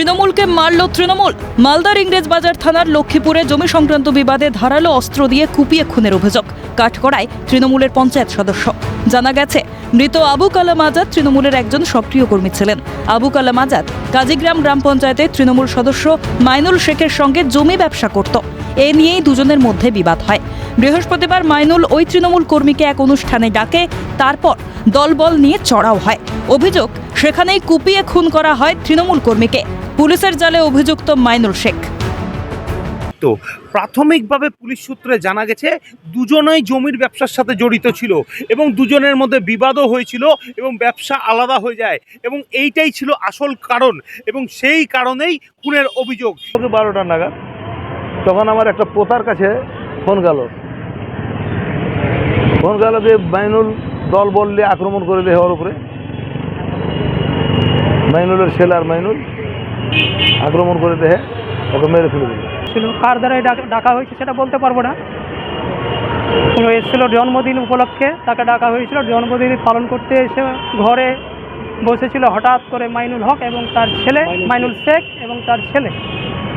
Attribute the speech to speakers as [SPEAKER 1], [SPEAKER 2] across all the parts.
[SPEAKER 1] তৃণমূলকে মারল তৃণমূল। মালদার ইংরেজ বাজার থানার লক্ষ্মীপুরে জমি সংক্রান্ত বিবাদে ধারালো অস্ত্র দিয়ে কুপিয়ে খুনের অভিযোগ, কাঠগড়ায় তৃণমূলের পঞ্চায়েত সদস্য। জানা গেছে, মৃত আবু কালাম আজাদ তৃণমূলের একজন সক্রিয় কর্মী ছিলেন। আবু কালাম আজাদ কাজীগ্রাম গ্রাম পঞ্চায়েতে তৃণমূল সদস্য মাইনুল শেখের সঙ্গে জমি ব্যবসা করত। এ নিয়েই দুজনের মধ্যে বিবাদ হয়। বৃহস্পতিবার মাইনুল ওই তৃণমূল কর্মীকে এক অনুষ্ঠানে ডাকে, তারপর দলবল নিয়ে চড়াও হয়। অভিযোগ, সেখানেই কুপিয়ে খুন করা হয় তৃণমূল কর্মীকে। পুলিশের জালে অভিযুক্ত মাইনুল শেখ।
[SPEAKER 2] তো প্রাথমিকভাবে পুলিশ সূত্রে জানা গেছে দুজনেই জমির ব্যবসার সাথে জড়িত ছিল এবং দুজনের মধ্যে বিবাদও হয়েছিল এবং ব্যবসা আলাদা হয়ে যায় এবং এইটাই ছিল আসল কারণ এবং সেই কারণেই খুনের অভিযোগ।
[SPEAKER 3] বারোটা নাগাদ তখন আমার একটা পোতার কাছে ফোন গেল। ফোন গেল যে বাইনুল দল বললে আক্রমণ করে দেয় ওর উপরে। মাইনুলের সেলার মাইনুল আক্রমণ করে দেহে ওকে মেরে ফেলে দিল
[SPEAKER 4] ছিল কার দ্বারাই ডাক- ডাকা হয়েছে সেটা বলতে পারব না। ও এসেছিল জন্মদিন উপলক্ষে তাকে ডাকা হয়েছিল। জন্মদিন পালন করতে এসে ঘরে বসেছিল হঠাৎ করে মাইনুল হক এবং তার ছেলে মাইনুল শেখ এবং তার ছেলে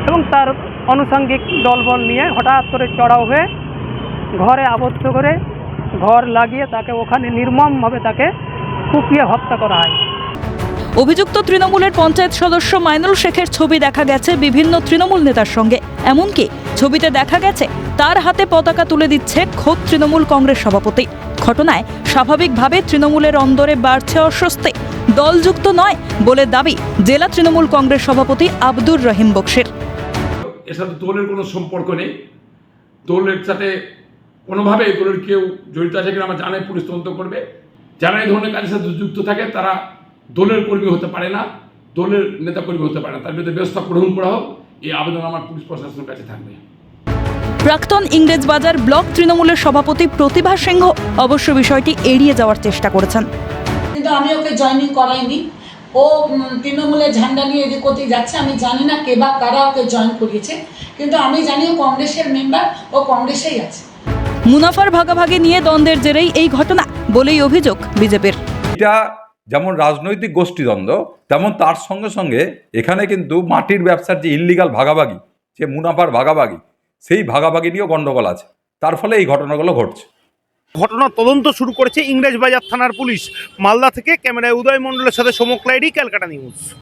[SPEAKER 4] এবং তার আনুষঙ্গিক দলবল নিয়ে হঠাৎ করে চড়াও হয়ে ঘরে আবদ্ধ করে ঘর লাগিয়ে তাকে ওখানে নির্মমভাবে তাকে কুপিয়ে হত্যা করা হয়।
[SPEAKER 1] অভিযুক্ত তৃণমূলের পঞ্চায়েত সদস্য মাইনুল শেখের ছবি দেখা গেছে বিভিন্ন তৃণমূল নেতার সঙ্গে। এমনকি ছবিতে দেখা গেছে, তার হাতে পতাকা তুলে দিচ্ছে খোদ তৃণমূল কংগ্রেস সভাপতি। ঘটনায় স্বাভাবিকভাবে তৃণমূলের অন্দরে বাড়ছে অস্বস্তি। দলযুক্ত নয় বলে দাবি জেলা তৃণমূল কংগ্রেস সভাপতি আব্দুর রহিম বক্সির।
[SPEAKER 5] এর দলের কোনো সম্পর্ক নেই। দলের সাথে কোনোভাবে দলের কেউ জড়িত আছে কিনা আমার জানাই, পুলিশ তদন্ত করবে। যারা এই ধরনের কাজের সাথে যুক্ত থাকে, তারা দলের কর্মী হতে পারে না দলের নেতা কর্মী হতে পারে না। তার বিরুদ্ধে ব্যবস্থা গ্রহণ করা হোক এই আবেদন আমার পুলিশ প্রশাসনের কাছে থাকবে।
[SPEAKER 1] প্রাক্তন ইংরেজবাজার ব্লক তৃণমূলের সভাপতি প্রতিভা সিংহ অবশ্য বিষয়টি এড়িয়ে যাওয়ার চেষ্টা করেছেন।
[SPEAKER 6] কিন্তু আমি ওকে জয়েনিং করাইনি। ও তৃণমূলের ঝান্ডা নিয়ে এদিক ওদিক যাচ্ছে। আমি জানি না কে বা কারা ওকে জয়েন করিয়েছে। কিন্তু আমি জানি ও কংগ্রেসের মেম্বার ও কংগ্রেসেই আছে।
[SPEAKER 1] মুনাফার ভাগাভাগি নিয়ে দ্বন্দ্বের জেরেই এই ঘটনা বলেই অভিযোগ বিজেপির।
[SPEAKER 7] এটা যেমন রাজনৈতিক গোষ্ঠীদ্বন্দ্ব, তেমন তার সঙ্গে সঙ্গে এখানে কিন্তু মাটির ব্যবসার যে ইল্লিগাল ভাগাভাগি, যে মুনাফার ভাগাভাগি, সেই ভাগাভাগি নিয়েও গণ্ডগোল আছে। তার ফলে এই ঘটনাগুলো ঘটছে।
[SPEAKER 2] ঘটনা তদন্ত শুরু করেছে ইংরেজবাজার থানার পুলিশ। মালদা থেকে ক্যামেরায় উদয় মণ্ডলের সাথে সমক লাইডি, ক্যালকাটা নিউজ।